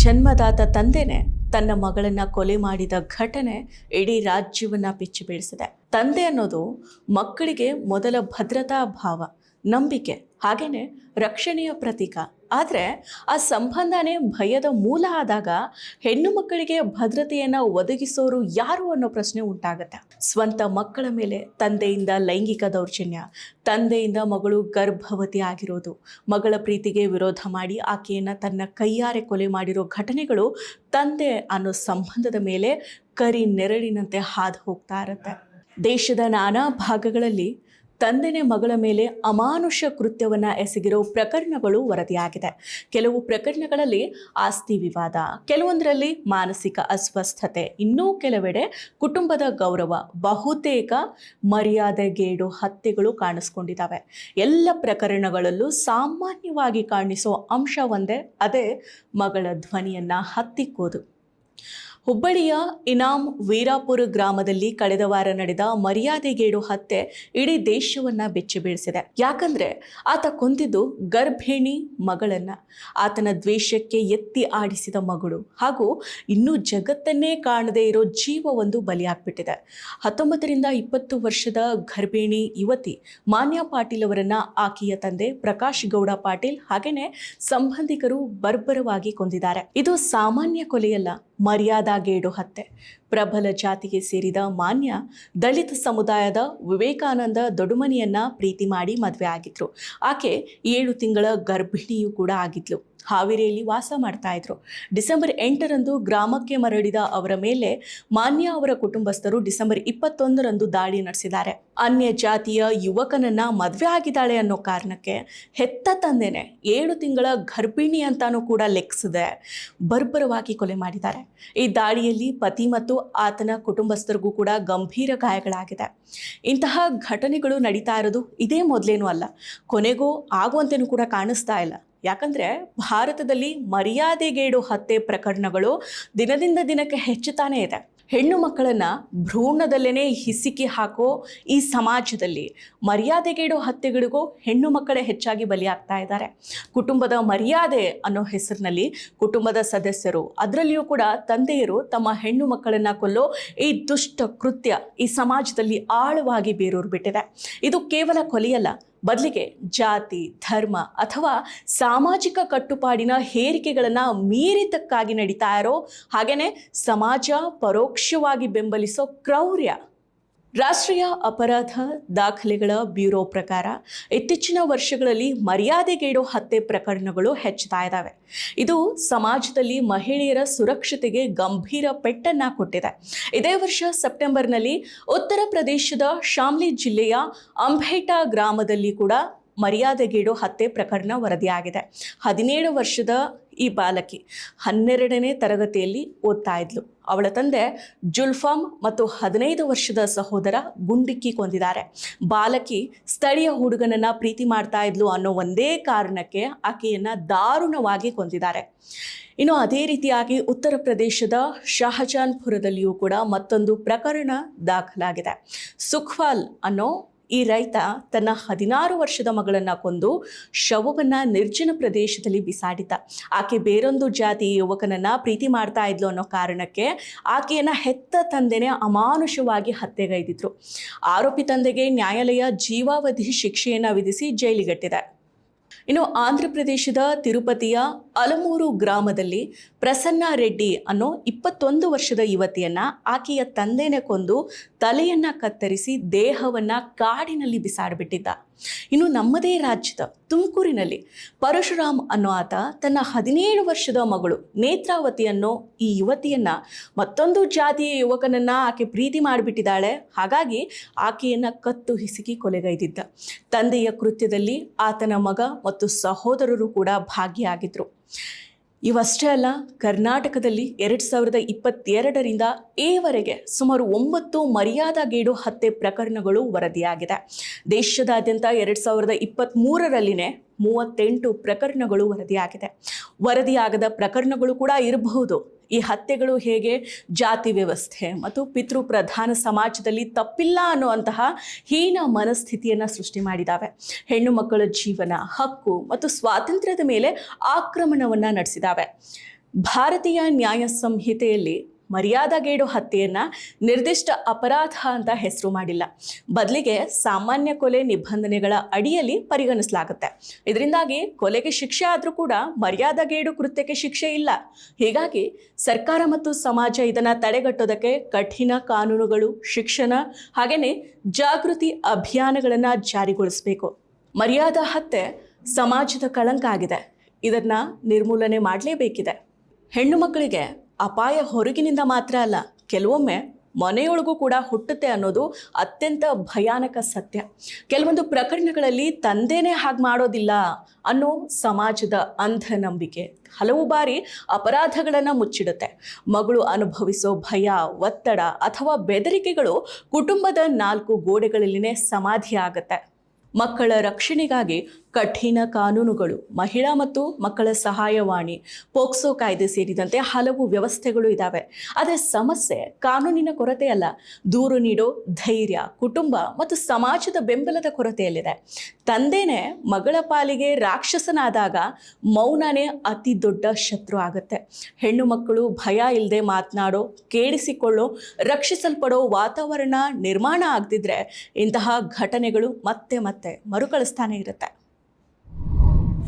ಜನ್ಮದಾತ ತಂದೆನೆ ತನ್ನ ಮಗಳನ್ನ ಕೊಲೆ ಮಾಡಿದ ಘಟನೆ ಇಡೀ ರಾಜ್ಯವನ್ನ ಪಿಚ್ಚಿ ಬೀಳಿಸಿದೆ. ತಂದೆ ಅನ್ನೋದು ಮಕ್ಕಳಿಗೆ ಮೊದಲ ಭದ್ರತಾ ಭಾವ, ನಂಬಿಕೆ, ಹಾಗೇನೆ ರಕ್ಷಣೆಯ ಪ್ರತೀಕ. ಆದರೆ ಆ ಸಂಬಂಧನೇ ಭಯದ ಮೂಲ ಆದಾಗ ಹೆಣ್ಣು ಮಕ್ಕಳಿಗೆ ಭದ್ರತೆಯನ್ನು ಒದಗಿಸೋರು ಯಾರು ಅನ್ನೋ ಪ್ರಶ್ನೆ ಉಂಟಾಗತ್ತೆ. ಸ್ವಂತ ಮಕ್ಕಳ ಮೇಲೆ ತಂದೆಯಿಂದ ಲೈಂಗಿಕ ದೌರ್ಜನ್ಯ, ತಂದೆಯಿಂದ ಮಗಳು ಗರ್ಭವತಿ ಆಗಿರೋದು, ಮಗಳ ಪ್ರೀತಿಗೆ ವಿರೋಧ ಮಾಡಿ ಆಕೆಯನ್ನು ತನ್ನ ಕೈಯಾರೆ ಕೊಲೆ ಮಾಡಿರೋ ಘಟನೆಗಳು ತಂದೆ ಅನ್ನೋ ಸಂಬಂಧದ ಮೇಲೆ ಕರಿ ನೆರಳಿನಂತೆ ಹಾದು ಹೋಗ್ತಾ ಇರತ್ತೆ. ದೇಶದ ನಾನಾ ಭಾಗಗಳಲ್ಲಿ ತಂದೆನೇ ಮಗಳ ಮೇಲೆ ಅಮಾನುಷ್ಯ ಕೃತ್ಯವನ್ನು ಎಸಗಿರೋ ಪ್ರಕರಣಗಳು ವರದಿಯಾಗಿದೆ. ಕೆಲವು ಪ್ರಕರಣಗಳಲ್ಲಿ ಆಸ್ತಿ ವಿವಾದ, ಕೆಲವೊಂದರಲ್ಲಿ ಮಾನಸಿಕ ಅಸ್ವಸ್ಥತೆ, ಇನ್ನೂ ಕೆಲವೆಡೆ ಕುಟುಂಬದ ಗೌರವ, ಬಹುತೇಕ ಮರ್ಯಾದೆಗೇಡು ಹತ್ಯೆಗಳು ಕಾಣಿಸ್ಕೊಂಡಿದ್ದಾವೆ. ಎಲ್ಲ ಪ್ರಕರಣಗಳಲ್ಲೂ ಸಾಮಾನ್ಯವಾಗಿ ಕಾಣಿಸೋ ಅಂಶ ಒಂದೇ, ಅದೇ ಮಗಳ ಧ್ವನಿಯನ್ನು ಹತ್ತಿಕ್ಕೋದು. ಹುಬ್ಬಳ್ಳಿಯ ಇನಾಮ್ ವೀರಾಪುರ ಗ್ರಾಮದಲ್ಲಿ ಕಳೆದ ವಾರ ನಡೆದ ಮರ್ಯಾದೆಗೇಡು ಹತ್ಯೆ ಇಡೀ ದೇಶವನ್ನ ಬೆಚ್ಚಿ ಬೀಳಿಸಿದೆ. ಯಾಕಂದ್ರೆ ಆತ ಕೊಂದಿದ್ದು ಗರ್ಭಿಣಿ ಮಗಳನ್ನ. ಆತನ ದ್ವೇಷಕ್ಕೆ ಎತ್ತಿ ಆಡಿಸಿದ ಮಗಳು. ಹಾಗೂ ಇನ್ನೂ ಜಗತ್ತನ್ನೇ ಕಾಣದೇ ಇರೋ ಜೀವ ಒಂದು ಬಲಿಯಾಗ್ಬಿಟ್ಟಿದೆ. ಹತ್ತೊಂಬತ್ತರಿಂದ ಇಪ್ಪತ್ತು ವರ್ಷದ ಗರ್ಭಿಣಿ ಯುವತಿ ಮಾನ್ಯ ಪಾಟೀಲ್ ಅವರನ್ನ ಆಕೆಯ ತಂದೆ ಪ್ರಕಾಶ್ ಗೌಡ ಪಾಟೀಲ್ ಹಾಗೇನೆ ಸಂಬಂಧಿಕರು ಬರ್ಬರವಾಗಿ ಕೊಂದಿದ್ದಾರೆ. ಇದು ಸಾಮಾನ್ಯ ಕೊಲೆಯಲ್ಲ. ಮರ್ಯಾದಾಗೇಡು ಹತ್ಯೆ ಪ್ರಬಲ ಜಾತಿಗೆ ಸೇರಿದ ಮಾನ್ಯ ದಲಿತ ಸಮುದಾಯದ ವಿವೇಕಾನಂದ ದೊಡುಮನಿಯನ್ನ ಪ್ರೀತಿ ಮಾಡಿ ಮದುವೆ ಆಗಿದ್ರು. ಆಕೆ ಏಳು ತಿಂಗಳ ಗರ್ಭಿಣಿಯೂ ಕೂಡ ಆಗಿದ್ಲು. ಹಾವೇರಿಯಲ್ಲಿ ವಾಸ ಮಾಡ್ತಾ ಇದ್ರು. ಡಿಸೆಂಬರ್ ಎಂಟರಂದು ಗ್ರಾಮಕ್ಕೆ ಮರಳಿದ ಅವರ ಮೇಲೆ ಮಾನ್ಯ ಅವರ ಕುಟುಂಬಸ್ಥರು ಡಿಸೆಂಬರ್ ಇಪ್ಪತ್ತೊಂದರಂದು ದಾಳಿ ನಡೆಸಿದ್ದಾರೆ. ಅನ್ಯ ಜಾತಿಯ ಯುವಕನನ್ನ ಮದುವೆ ಆಗಿದ್ದಾಳೆ ಅನ್ನೋ ಕಾರಣಕ್ಕೆ ಹೆತ್ತ ತಂದೆನೆ ಏಳು ತಿಂಗಳ ಗರ್ಭಿಣಿ ಅಂತಾನೂ ಕೂಡ ಲೆಕ್ಕಿಸದೆ ಬರ್ಬರವಾಗಿ ಕೊಲೆ ಮಾಡಿದ್ದಾರೆ. ಈ ದಾಳಿಯಲ್ಲಿ ಪತಿ ಮತ್ತು ಆತನ ಕುಟುಂಬಸ್ಥರಿಗೂ ಕೂಡ ಗಂಭೀರ ಗಾಯಗಳಾಗಿದೆ. ಇಂತಹ ಘಟನೆಗಳು ನಡೀತಾ ಇರೋದು ಇದೇ ಮೊದಲೇನೂ ಅಲ್ಲ. ಕೊನೆಗೂ ಆಗುವಂತೆನೂ ಕೂಡ ಕಾಣಿಸ್ತಾ ಇಲ್ಲ. ಯಾಕಂದರೆ ಭಾರತದಲ್ಲಿ ಮರ್ಯಾದೆಗೇಡು ಹತ್ಯೆ ಪ್ರಕರಣಗಳು ದಿನದಿಂದ ದಿನಕ್ಕೆ ಹೆಚ್ಚುತ್ತಾನೇ ಇದೆ. ಹೆಣ್ಣು ಮಕ್ಕಳನ್ನು ಭ್ರೂಣದಲ್ಲೇ ಹಿಸಿಕಿ ಹಾಕೋ ಈ ಸಮಾಜದಲ್ಲಿ ಮರ್ಯಾದೆಗೇಡೋ ಹತ್ಯೆಗಳಿಗೂ ಹೆಣ್ಣು ಮಕ್ಕಳೇ ಹೆಚ್ಚಾಗಿ ಬಲಿಯಾಗ್ತಾ ಇದ್ದಾರೆ. ಕುಟುಂಬದ ಮರ್ಯಾದೆ ಅನ್ನೋ ಹೆಸರಿನಲ್ಲಿ ಕುಟುಂಬದ ಸದಸ್ಯರು, ಅದರಲ್ಲಿಯೂ ಕೂಡ ತಂದೆಯರು ತಮ್ಮ ಹೆಣ್ಣು ಮಕ್ಕಳನ್ನು ಕೊಲ್ಲೋ ಈ ದುಷ್ಟ ಕೃತ್ಯ ಈ ಸಮಾಜದಲ್ಲಿ ಆಳವಾಗಿ ಬೇರೂರು ಬಿಟ್ಟಿದೆ. ಇದು ಕೇವಲ ಕೊಲೆಯಲ್ಲ ಬದಲಿಗೆ ಜಾತಿ, ಧರ್ಮ ಅಥವಾ ಸಾಮಾಜಿಕ ಕಟ್ಟುಪಾಡಿನ ಹೇರಿಕೆಗಳನ್ನು ಮೀರಿತಕ್ಕಾಗಿ ನಡೀತಾ ಇರೋ ಹಾಗೆಯೇ ಸಮಾಜ ಪರೋಕ್ಷವಾಗಿ ಬೆಂಬಲಿಸೋ ಕ್ರೌರ್ಯ. ರಾಷ್ಟ್ರೀಯ ಅಪರಾಧ ದಾಖಲೆಗಳ ಬ್ಯೂರೋ ಪ್ರಕಾರ ಇತ್ತೀಚಿನ ವರ್ಷಗಳಲ್ಲಿ ಮರ್ಯಾದೆಗೇಡೋ ಹತ್ಯೆ ಪ್ರಕರಣಗಳು ಹೆಚ್ಚುತ್ತಾ ಇದ್ದಾವೆ. ಇದು ಸಮಾಜದಲ್ಲಿ ಮಹಿಳೆಯರ ಸುರಕ್ಷತೆಗೆ ಗಂಭೀರ ಪೆಟ್ಟನ್ನ ಕೊಟ್ಟಿದೆ. ಇದೇ ವರ್ಷ ಸೆಪ್ಟೆಂಬರ್ನಲ್ಲಿ ಉತ್ತರ ಪ್ರದೇಶದ ಶಾಮ್ಲಿ ಜಿಲ್ಲೆಯ ಅಂಬೇಟಾ ಗ್ರಾಮದಲ್ಲಿ ಕೂಡ ಮರ್ಯಾದೆಗೇಡೋ ಹತ್ಯೆ ಪ್ರಕರಣ ವರದಿಯಾಗಿದೆ. ಹದಿನೇಳು ವರ್ಷದ ಈ ಬಾಲಕಿ ಹನ್ನೆರಡನೇ ತರಗತಿಯಲ್ಲಿ ಓದ್ತಾ ಇದ್ಲು. ಅವಳ ತಂದೆ ಜುಲ್ಫಾಮ್ ಮತ್ತು ಹದಿನೈದು ವರ್ಷದ ಸಹೋದರ ಗುಂಡಿಕ್ಕಿ ಕೊಂದಿದ್ದಾರೆ. ಬಾಲಕಿ ಸ್ಥಳೀಯ ಹುಡುಗನನ್ನು ಪ್ರೀತಿ ಮಾಡ್ತಾ ಇದ್ಲು ಅನ್ನೋ ಒಂದೇ ಕಾರಣಕ್ಕೆ ಆಕೆಯನ್ನು ದಾರುಣವಾಗಿ ಕೊಂದಿದ್ದಾರೆ. ಇನ್ನು ಅದೇ ರೀತಿಯಾಗಿ ಉತ್ತರ ಪ್ರದೇಶದ ಶಹಜಾನ್ಪುರದಲ್ಲಿಯೂ ಕೂಡ ಮತ್ತೊಂದು ಪ್ರಕರಣ ದಾಖಲಾಗಿದೆ. ಸುಖ್ವಾಲ್ ಅನ್ನೋ ಈ ರೈತ ತನ್ನ ಹದಿನಾರು ವರ್ಷದ ಮಗಳನ್ನು ಕೊಂದು ಶವವನ್ನು ನಿರ್ಜನ ಪ್ರದೇಶದಲ್ಲಿ ಬಿಸಾಡಿದ ಆಕೆ ಬೇರೊಂದು ಜಾತಿ ಯುವಕನನ್ನು ಪ್ರೀತಿ ಮಾಡ್ತಾ ಇದ್ಲು ಅನ್ನೋ ಕಾರಣಕ್ಕೆ ಆಕೆಯನ್ನು ಹೆತ್ತ ತಂದೆನೇ ಅಮಾನುಷವಾಗಿ ಹತ್ಯೆಗೈದಿದ್ರು. ಆರೋಪಿ ತಂದೆಗೆ ನ್ಯಾಯಾಲಯ ಜೀವಾವಧಿ ಶಿಕ್ಷೆಯನ್ನು ವಿಧಿಸಿ ಜೈಲಿಗಟ್ಟಿದೆ. ಇನ್ನು ಆಂಧ್ರಪ್ರದೇಶದ ತಿರುಪತಿಯ ಅಲಮೂರು ಗ್ರಾಮದಲ್ಲಿ ಪ್ರಸನ್ನ ರೆಡ್ಡಿ ಅನ್ನೋ ಇಪ್ಪತ್ತೊಂದು ವರ್ಷದ ಯುವತಿಯನ್ನ ಆಕೆಯ ತಂದೆನೇ ಕೊಂದು ತಲೆಯನ್ನ ಕತ್ತರಿಸಿ ದೇಹವನ್ನ ಕಾಡಿನಲ್ಲಿ ಬಿಸಾಡಿಬಿಟ್ಟಿದ್ದ. ಇನ್ನು ನಮ್ಮದೇ ರಾಜ್ಯದ ತುಮಕೂರಿನಲ್ಲಿ ಪರಶುರಾಮ್ ಅನ್ನೋ ಆತ ತನ್ನ ಹದಿನೇಳು ವರ್ಷದ ಮಗಳು ನೇತ್ರಾವತಿ ಅನ್ನೋ ಈ ಯುವತಿಯನ್ನ ಮತ್ತೊಂದು ಜಾತಿಯ ಯುವಕನನ್ನ ಆಕೆ ಪ್ರೀತಿ ಮಾಡಿಬಿಟ್ಟಿದ್ದಾಳೆ. ಹಾಗಾಗಿ ಆಕೆಯನ್ನ ಕತ್ತು ಹಿಸುಕಿ ಕೊಲೆಗೈದಿದ್ದ. ತಂದೆಯ ಕೃತ್ಯದಲ್ಲಿ ಆತನ ಮಗ ಮತ್ತು ಸಹೋದರರು ಕೂಡ ಭಾಗಿಯಾಗಿದ್ದರು ಇವಷ್ಟೇ ಅಲ್ಲ, ಕರ್ನಾಟಕದಲ್ಲಿ ಎರಡು ಸಾವಿರದ ಇಪ್ಪತ್ತೆರಡರಿಂದ ಏವರೆಗೆ ಸುಮಾರು ಒಂಬತ್ತು ಮರ್ಯಾದಾಗೇಡು ಹತ್ಯೆ ಪ್ರಕರಣಗಳು ವರದಿಯಾಗಿದೆ. ದೇಶದಾದ್ಯಂತ ಎರಡು ಸಾವಿರದ ಇಪ್ಪತ್ತ್ಮೂರರಲ್ಲಿನೇ ಮೂವತ್ತೆಂಟು ಪ್ರಕರಣಗಳು ವರದಿಯಾಗಿದೆ. ವರದಿಯಾಗದ ಪ್ರಕರಣಗಳು ಕೂಡ ಇರಬಹುದು. ಈ ಹತ್ಯೆಗಳು ಹೇಗೆ ಜಾತಿ ವ್ಯವಸ್ಥೆ ಮತ್ತು ಪಿತೃ ಪ್ರಧಾನ ಸಮಾಜದಲ್ಲಿ ತಪ್ಪಿಲ್ಲ ಅನ್ನುವಂತಹ ಹೀನ ಮನಸ್ಥಿತಿಯನ್ನು ಸೃಷ್ಟಿ ಮಾಡಿದ್ದಾವೆ ಹೆಣ್ಣು ಮಕ್ಕಳ ಜೀವನ, ಹಕ್ಕು ಮತ್ತು ಸ್ವಾತಂತ್ರ್ಯದ ಮೇಲೆ ಆಕ್ರಮಣವನ್ನು ನಡೆಸಿದ್ದಾವೆ ಭಾರತೀಯ ನ್ಯಾಯ ಸಂಹಿತೆಯಲ್ಲಿ ಮರ್ಯಾದಗೇಡು ಹತ್ಯೆಯನ್ನು ನಿರ್ದಿಷ್ಟ ಅಪರಾಧ ಅಂತ ಹೆಸರು ಮಾಡಿಲ್ಲ. ಬದಲಿಗೆ ಸಾಮಾನ್ಯ ಕೊಲೆ ನಿಬಂಧನೆಗಳ ಅಡಿಯಲ್ಲಿ ಪರಿಗಣಿಸಲಾಗುತ್ತೆ. ಇದರಿಂದಾಗಿ ಕೊಲೆಗೆ ಶಿಕ್ಷೆ ಆದರೂ ಕೂಡ ಮರ್ಯಾದಗೇಡು ಕೃತ್ಯಕ್ಕೆ ಶಿಕ್ಷೆ ಇಲ್ಲ. ಹೀಗಾಗಿ ಸರ್ಕಾರ ಮತ್ತು ಸಮಾಜ ಇದನ್ನ ತಡೆಗಟ್ಟೋದಕ್ಕೆ ಕಠಿಣ ಕಾನೂನುಗಳು, ಶಿಕ್ಷಣ ಹಾಗೆಯೇ ಜಾಗೃತಿ ಅಭಿಯಾನಗಳನ್ನು ಜಾರಿಗೊಳಿಸಬೇಕು. ಮರ್ಯಾದಾ ಹತ್ಯೆ ಸಮಾಜದ ಕಳಂಕ ಆಗಿದೆ. ಇದನ್ನ ನಿರ್ಮೂಲನೆ ಮಾಡಲೇಬೇಕಿದೆ. ಹೆಣ್ಣು ಮಕ್ಕಳಿಗೆ ಅಪಾಯ ಹೊರಗಿನಿಂದ ಮಾತ್ರ ಅಲ್ಲ, ಕೆಲವೊಮ್ಮೆ ಮನೆಯೊಳಗೂ ಕೂಡ ಹುಟ್ಟುತ್ತೆ ಅನ್ನೋದು ಅತ್ಯಂತ ಭಯಾನಕ ಸತ್ಯ. ಕೆಲವೊಂದು ಪ್ರಕರಣಗಳಲ್ಲಿ ತಂದೆನೇ ಹಾಗೆ ಮಾಡೋದಿಲ್ಲ ಅನ್ನೋ ಸಮಾಜದ ಅಂಧ ನಂಬಿಕೆ ಹಲವು ಬಾರಿ ಅಪರಾಧಗಳನ್ನು ಮುಚ್ಚಿಡುತ್ತೆ. ಮಗಳು ಅನುಭವಿಸೋ ಭಯ, ಒತ್ತಡ ಅಥವಾ ಬೆದರಿಕೆಗಳು ಕುಟುಂಬದ ನಾಲ್ಕು ಗೋಡೆಗಳಲ್ಲಿನೇ ಸಮಾಧಿ ಆಗುತ್ತೆ. ಮಕ್ಕಳ ರಕ್ಷಣೆಗಾಗಿ ಕಠಿಣ ಕಾನೂನುಗಳು, ಮಹಿಳಾ ಮತ್ತು ಮಕ್ಕಳ ಸಹಾಯವಾಣಿ, ಪೋಕ್ಸೋ ಕಾಯ್ದೆ ಸೇರಿದಂತೆ ಹಲವು ವ್ಯವಸ್ಥೆಗಳು ಇದ್ದಾವೆ ಆದರೆ ಸಮಸ್ಯೆ ಕಾನೂನಿನ ಕೊರತೆ ಅಲ್ಲ ದೂರು ನೀಡೋ ಧೈರ್ಯ, ಕುಟುಂಬ ಮತ್ತು ಸಮಾಜದ ಬೆಂಬಲದ ಕೊರತೆಯಲ್ಲಿದೆ. ತಂದೇನೆ ಮಗಳ ಪಾಲಿಗೆ ರಾಕ್ಷಸನಾದಾಗ ಮೌನನೇ ಅತಿ ದೊಡ್ಡ ಶತ್ರು ಆಗುತ್ತೆ. ಹೆಣ್ಣು ಮಕ್ಕಳು ಭಯ ಇಲ್ಲದೆ ಮಾತನಾಡೋ, ಕೇಳಿಸಿಕೊಳ್ಳೋ, ರಕ್ಷಿಸಲ್ಪಡೋ ವಾತಾವರಣ ನಿರ್ಮಾಣ ಆಗದಿದ್ರೆ ಇಂತಹ ಘಟನೆಗಳು ಮತ್ತೆ ಮತ್ತೆ ಮರುಕಳಿಸ್ತಾನೆ ಇರುತ್ತೆ.